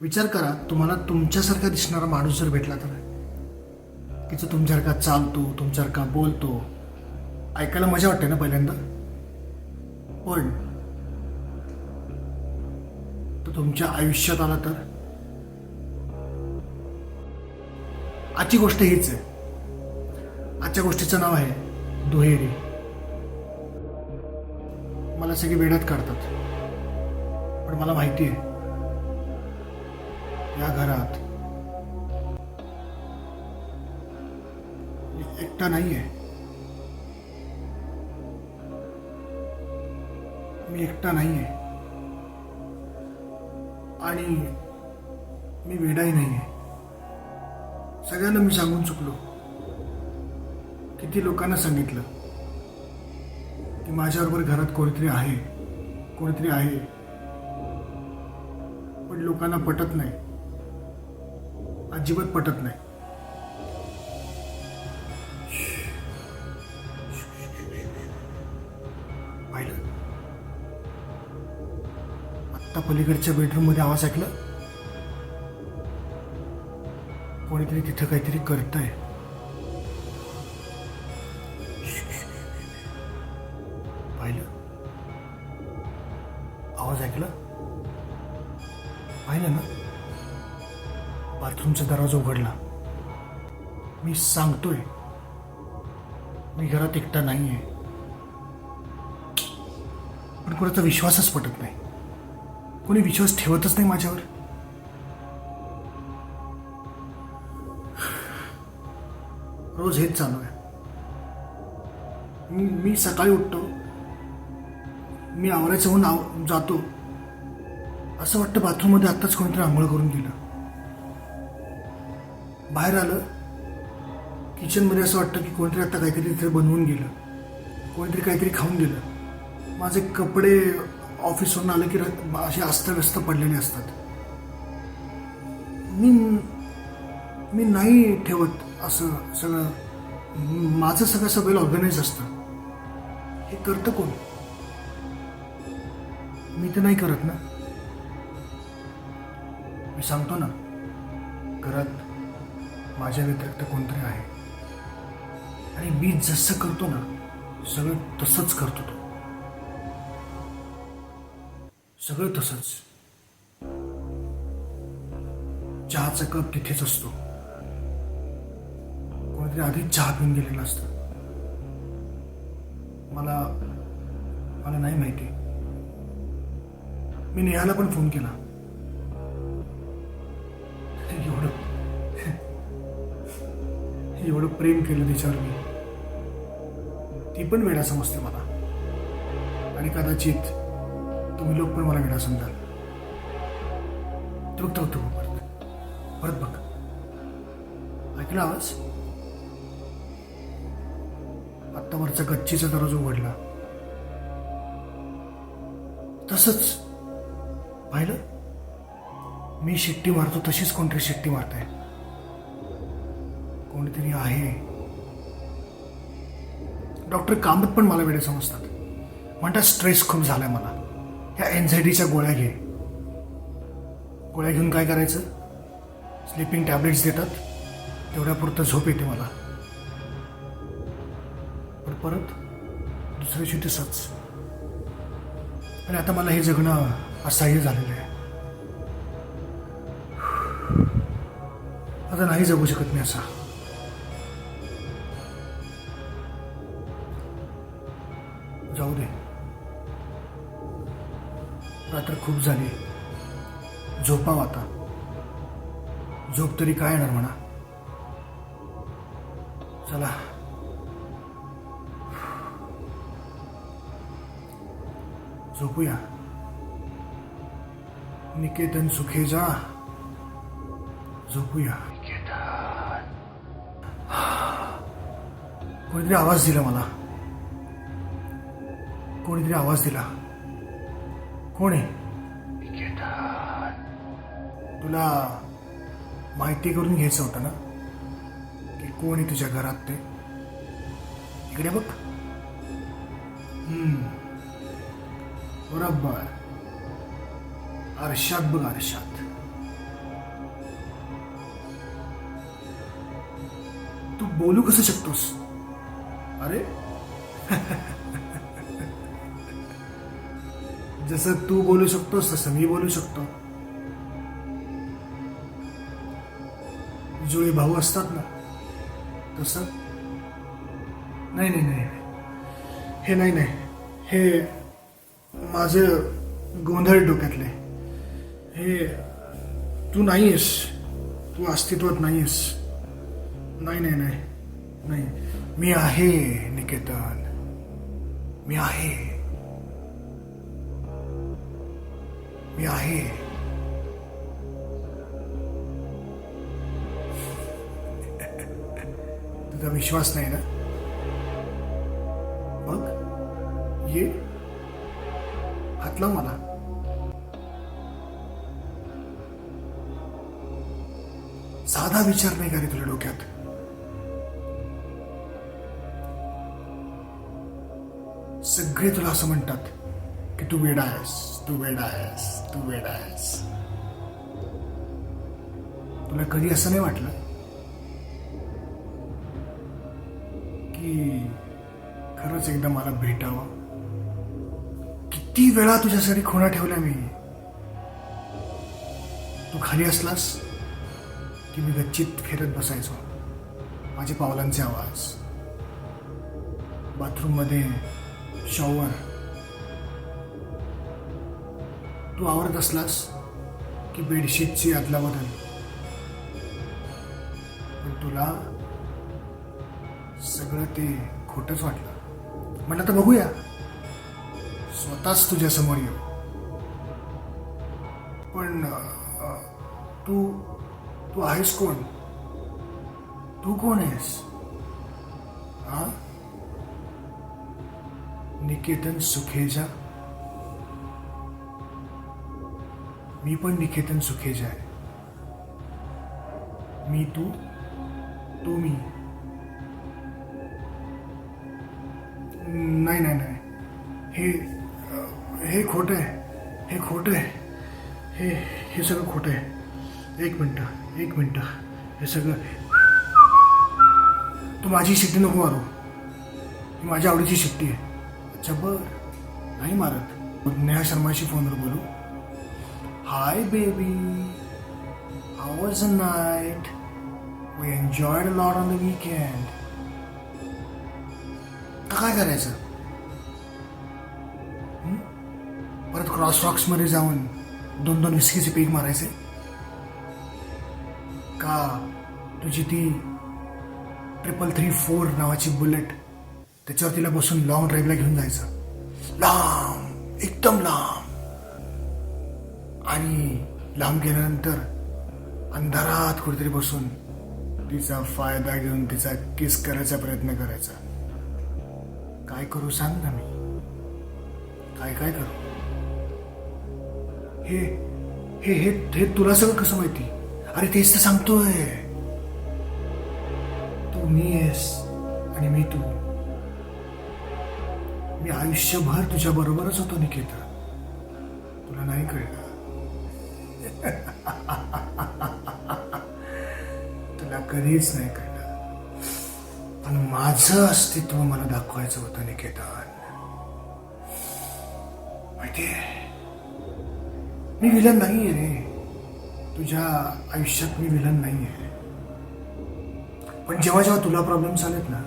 विचार करा तुम्हाला तुमच्यासारखा दिसणारा माणूस जर भेटला तर. की जो तुमच्यासारखा चालतो तुमच्यासारखा बोलतो. ऐकायला मजा वाटते ना पहिल्यांदा? पण तो तुमच्या आयुष्यात आला तर? आजची गोष्ट हीच आहे. आजच्या गोष्टीचं नाव आहे दुहेरी. मला सगळे वेड्यात काढतात. पण मला माहिती आहे या घरात. एकटा नाही आहे मी एकटा नाही आहे आणि मी वेडाही नाहीये. सगळ्यांना मी सांगून चुकलो. किती लोकांना सांगितलं की माझ्याबरोबर घरात कोणीतरी आहे कोणीतरी आहे. पण लोकांना पटत नाही. अजिबात पटत नाही. पाहिलं आत्ता पलीकडच्या बेडरूममध्ये आवाज ऐकला? कोणीतरी तिथं काहीतरी करतंय. मी सांगतोय. मी घरात एकटा नाही आहे पण कोणाचा विश्वासच पटत नाही. कोणी विश्वास ठेवतच नाही माझ्यावर. रोज हेच चालू आहे. मी मी सकाळी उठतो. मी आवरायचं होऊन आव जातो. असं वाटतं बाथरूममध्ये आत्ताच कोणीतरी आंघोळ करून गेलं. बाहेर आलं किचनमध्ये असं वाटतं की कोणतरी आता काहीतरी तिथे बनवून गेलं. कोणीतरी काहीतरी खाऊन गेलं. माझे कपडे ऑफिसवरून आलं की असे अस्तव्यस्त पडलेले असतात. मी मी नाही ठेवत असं सगळं. माझं सगळं सगळं ऑर्गनाईज असतं. हे करतं कोण? मी तर नाही करत ना. मी सांगतो ना घरात माझ्या व्यतिरिक्त कोणतरी आहे. मी जसं करतो ना सगळं तसंच करतो तो. सगळं तसंच. चहाचा कप तिथेच असतो. कोणीतरी आधीच चहा पिऊन गेलेलं असतं. मला मला नाही माहिती. मी नेहाला पण फोन केला. एवढं एवढं प्रेम केलं तिच्यावर मी. ती पण वेडा समजते मला. आणि कदाचित तुम्ही लोक पण मला वेडा समजाल. तो बघतो परत. परत बघ. ऐकला आवाज? आत्ता वरचा गच्चीचा दरवाजा उघडला. तसंच. पाहिलं? मी शिट्टी मारतो तशीच कोणतरी शिट्टी मारताय. कोणीतरी आहे. डॉक्टर कामत पण मला वेळे समजतात. म्हणतात स्ट्रेस खूप झालाय मला. ह्या एन्झायटीच्या गोळ्या घे. गोळ्या घेऊन काय करायचं? स्लिपिंग टॅबलेट्स देतात. तेवढ्यापुरतं झोप येते मला. पण परत दुसऱ्या दिवशी तसंच. आणि आता मला हे जगणं असह्य झालेलं आहे. आता नाही जगू शकत मी असा. जाऊ दे. रात्र खूप झाली. झोपाव आता. झोप तरी काय येणार म्हणा. चला. झोपूया. निकेतन सुखे जा. झोपूया. कोणीतरी आवाज दिला मला. कोणीतरी आवाज दिला. कोण आहे? तुला माहिती करून घ्यायचं होतं ना? की कोण आहे तुझ्या घरात ते? इकडे बघ. बरोबर. आरशात बघ आरशात. तू बोलू कसं शकतोस? अरे? जसं तू बोलू शकतोस तसं मी बोलू शकतो. जुळे भाऊ असतात ना तसं? नाही नाही नाही. हे नाही नाही. हे माझं गोंधळ डोक्यातले हे तू नाहीयेस. तू अस्तित्वात नाहीयेस. नाही नाही नाही. नाही. मी आहे निकेतन. मी आहे. मी आहे. तुझा विश्वास नाही ना? मग ये. हात लाव मला. साधा विचार नाही का रे तुझ्या डोक्यात? सगळे तुला असं म्हणतात. तू वेडा आहेस तू वेडा आहेस तू वेडा आहेस. तुला कधी असं नाही वाटलं की खरंच एकदा मला भेटावं? किती वेळा तुझ्यासाठी खुणा ठेवल्या मी? तू खाली असलास की मी गच्चीत फिरत बसायचो? माझे पावलांचे आवाज. बाथरूममध्ये शॉवर तू आवरत असलास की बेडशीटची आदला बदल. पण तुला सगळं ते खोटंच वाटलं. म्हटलं तर बघूया. स्वतःच तुझ्या समोर येऊ. पण तू तू आहेस कोण? तू कोण आहेस? हा निकेतन सुखेजा? मी पण निकेतन सुखेज आहे मी तू तू मी. नाही नाही नाही. हे हे खोटं आहे. हे खोटं आहे. हे हे सगळं खोटं आहे. एक मिनटं एक मिनटं. हे सगळं तू माझी शिट्टी नको मारू. ही माझ्या आवडीची शिट्टी आहे. अच्छा बर. नाही मारत. नेहा शर्माशी फोनवर बोलू. Hi baby was the uh night enjoyed a lot on the weekend. काय करायचं? परत क्रॉस रॉक्समध्ये जाऊन दोन दोन विस्कीचे पीक मारायचे? का तुझी ती ट्रिपल थ्री फोर नावाची बुलेट त्याच्यावर तिला बसून लॉंग ड्राईव्हला घेऊन जायचं. लांब एकदम लांब. आणि लांब गेल्यानंतर अंधारात कुठेतरी बसून तिचा फायदा घेऊन तिचा किस करायचा प्रयत्न करायचा. काय करू सांग ना मी? काय काय करू? हे हे हे हे तुला सगळं कसं माहिती? अरे तेच तर सांगतोय. तू मी आहेस आणि मी तू. मी आयुष्यभर तुझ्या बरोबरच होतो निकेता. तुला नाही कळलं? तुला कधीच नाही कळलं. पण माझं अस्तित्व मला दाखवायचं होतं निकेतन. माहितीये मी विलन नाहीये रे. तुझ्या आयुष्यात मी विलन नाहीये. पण जेव्हा जेव्हा तुला प्रॉब्लेम्स आलेत ना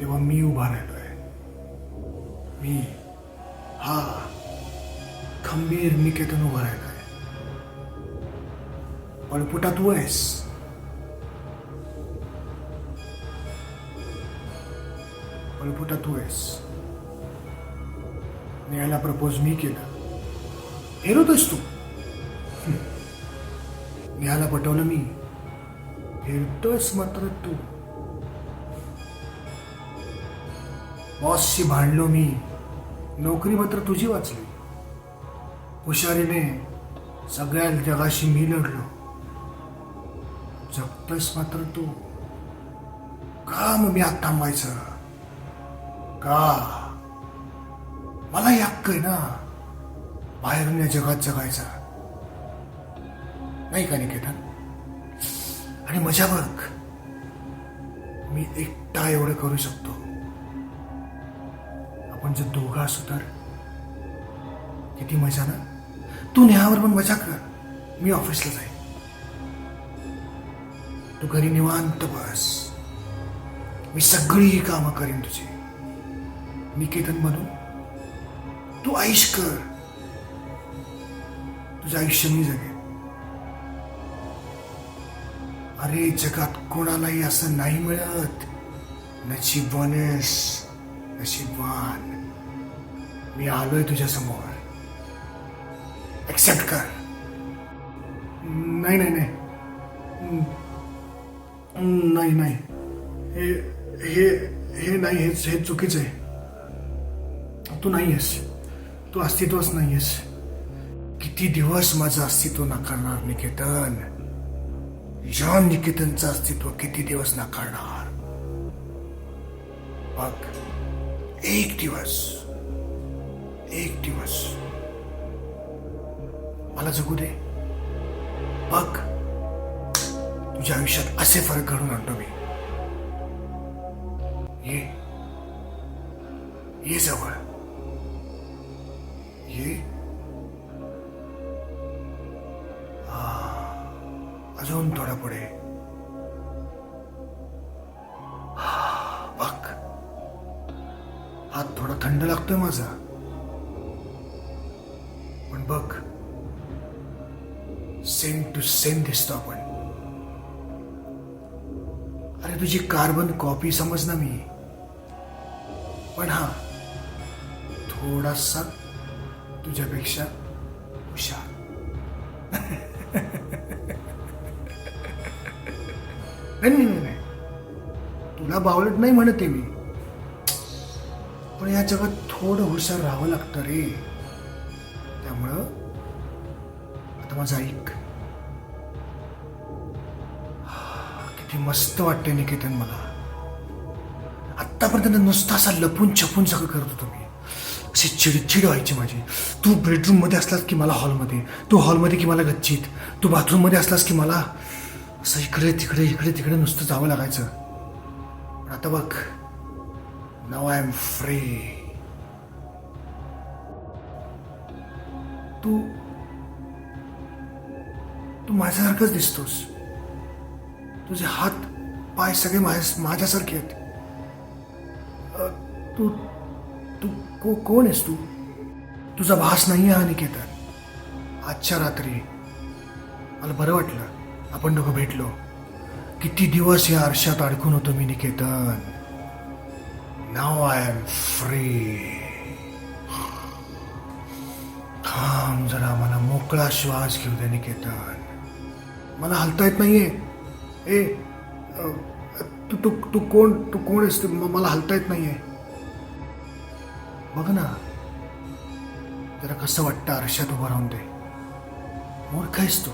तेव्हा मी उभा राहिलोय. मी हा खंबीर निकेतन उभा राहिलो पळपुटा तू आहेस पळपुटा तू आहेस न्यायला प्रपोज मी केलं फिरवतोस तू नेहाला पटवलं मी फिरतोयस मात्र तू बॉसशी भांडलो मी नोकरी मात्र तुझी वाचली हुशारीने सगळ्या जगाशी मी लढलो जगतोयस मात्र तू. का मग मी आत थांबायचं का? मला हक्क आहे ना. बाहेरून या जगात जगायचा. नाही का निकेतन? आणि मजा बघ. मी एकटा एवढं करू शकतो. आपण जर दोघं असू तर? किती मजा ना? तू नेहावर पण मजा कर. मी ऑफिसला जाईन. तू घरी निवांत बस. मी सगळी कामं करीन तुझी. निकेतन म्हणून तू आयुष कर. तुझं आयुष्य मी जगेन. अरे जगात कोणालाही असं नाही मिळत. नशीबवानेस नशीबवान मी आलोय तुझ्या समोर. एक्सेप्ट कर. नाही नाही नाही. नाही नाही. हे हे हे नाही हेच हे चुकीचं आहे. तू नाही आहेस. तू अस्तित्वच नाही आहेस. किती दिवस माझं अस्तित्व नाकारणार निकेतन? जॉन निकेतनचं अस्तित्व किती दिवस नाकारणार? बघ एक दिवस. एक दिवस. मला जगू दे. बघ. तुझ्या आयुष्यात असे फरक घडून आणतो मी. ये. ये जवळ. ये. अजून थोडा पुढे. बघ. हात थोडा थंड लागतोय माझा. पण बघ. सेम टू सेम दिसतो आपण. अरे तुझी कार्बन कॉपी समज ना मी पण हा थोडासा तुझ्यापेक्षा हुशार नाही नाही नाही नाही। तुला बावलट नाही म्हणते मी। पण या जगात थोडं हुशार राहावं लागतं रे। त्यामुळं आता माझं ऐक। किती मस्त वाटतंय निकेतन मला. आत्तापर्यंत नुसतं असा लपून छपून सगळं करत होतो मी. अशी चिडचिड व्हायची माझी. तू बेडरूममध्ये असलास की मला हॉलमध्ये तू हॉलमध्ये की मला गच्चीत? तू बाथरूममध्ये असलास की मला? असं इकडे तिकडे इकडे तिकडे नुसतं जावं लागायचं. पण आता बघ. नाव आय एम फ्री तू तू माझ्यासारखंच दिसतोस. तुझे हात पाय सगळे माझ्या माझ्यासारखे आहेत. अ, तू तू को कोण आहेस तू? तुझा भास नाही आहे निकेतन आजच्या रात्री मला बरं वाटलं. आपण दोघं भेटलो. किती दिवस या आरशात अडकून होतो मी निकेतन? नाव आय एम फ्री थांब जरा मला मोकळा श्वास घेऊ दे निकेतन. मला हलता येत नाहीये. ए तू तू तू कोण तू कोण आहेस? तू मला हलता येत नाहीये. बघ ना. जरा कसं वाटतं आरशात उभं राहून दे मूर्ख आहेस तू.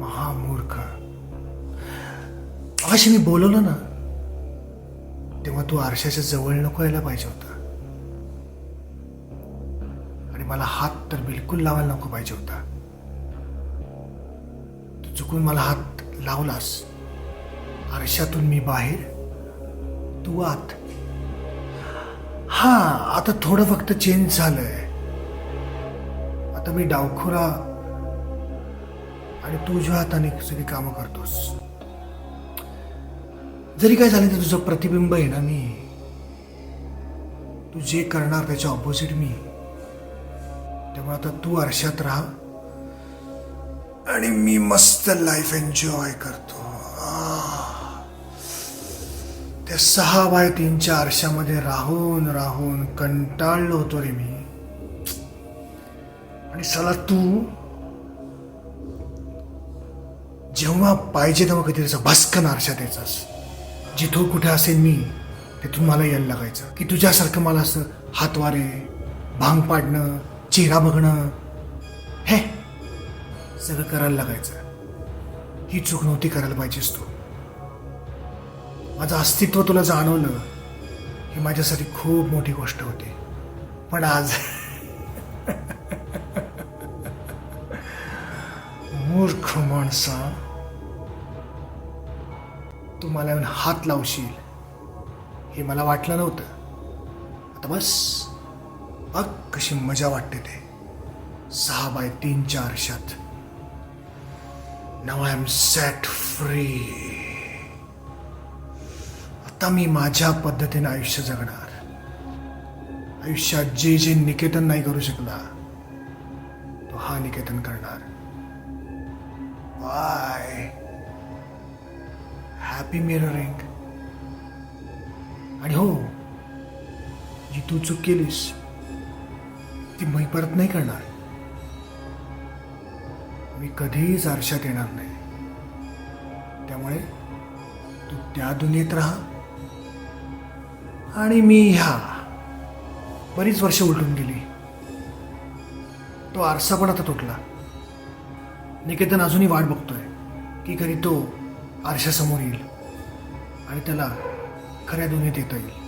महामूर्ख. अशी मी बोलवलं ना तेव्हा तू आरशाच्या जवळ नको यायला पाहिजे होता. आणि मला हात तर बिलकुल लावायला नको पाहिजे होता. तू चुकून मला हात लावलास. आरशातून मी बाहेर. तू आत. हा आता थोडं फक्त चेंज झालंय. आता मी डावखुरा आणि तुझ्या हाताने सगळी कामं करतोस. जरी काय झालं तर तुझं प्रतिबिंब आहे ना मी? तू जे करणार त्याच्या ऑपोजिट मी. त्यामुळे आता तू आरशात राहा. आणि मी मस्त लाईफ एन्जॉय करतो. त्या सहा बाय तीनच्या आरशामध्ये राहून राहून कंटाळलो होतो रे मी. आणि चला तू जेव्हा पाहिजे तेव्हा कधी त्याचा भस्कन आरशात यायचास जिथं कुठे असेल मी तिथून मला यायला लागायचं. की तुझ्यासारखं मला असं हातवारे भांग पाडणं चेहरा बघणं सगळं करायला लागायचं. ही चूक नव्हती करायला पाहिजेस तू. माझं अस्तित्व तुला जाणवलं ही माझ्यासाठी खूप मोठी गोष्ट होती. पण आज मूर्ख माणसा तू मला येऊन हात लावशील हे मला वाटलं नव्हतं. आता बस बघ कशी मजा वाटते ते. सहा बाय तीनच्या आरशात. नाव आय एम सेट फ्री आता मी माझ्या पद्धतीने आयुष्य जगणार. आयुष्यात जे जे निकेतन नाही करू शकला तो हा निकेतन करणार. बाय हॅपी मिररिंग आणि हो जी तू चूक केलीस ती मी परत नाही करणार. मी कधीच आरशात येणार नाही. त्यामुळे तू त्या दुनियेत राहा. आणि मी ह्या बरीच वर्ष उलटून गेली. तो आरसा पण आता तुटला. निकेतन अजूनही वाट बघतोय की कधी तो आरशासमोर येईल आणि त्याला खऱ्या दुनियेत येता येईल.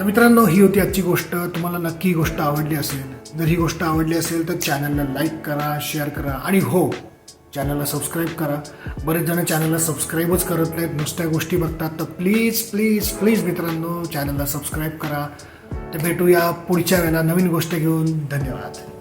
तर मित्रांनो ही होती आजची गोष्ट. तुम्हाला नक्की ही गोष्ट आवडली असेल जर ही गोष्ट आवडली असेल तर चॅनलला लाईक करा शेअर करा आणि हो चॅनलला सबस्क्राईब करा. बरेच जण चॅनलला सबस्क्राईबच करत नाहीत नुसत्या गोष्टी बघतात. तर प्लीज प्लीज प्लीज मित्रांनो चॅनलला सबस्क्राईब करा. तर भेटूया पुढच्या वेळेला नवीन गोष्ट घेऊन. धन्यवाद.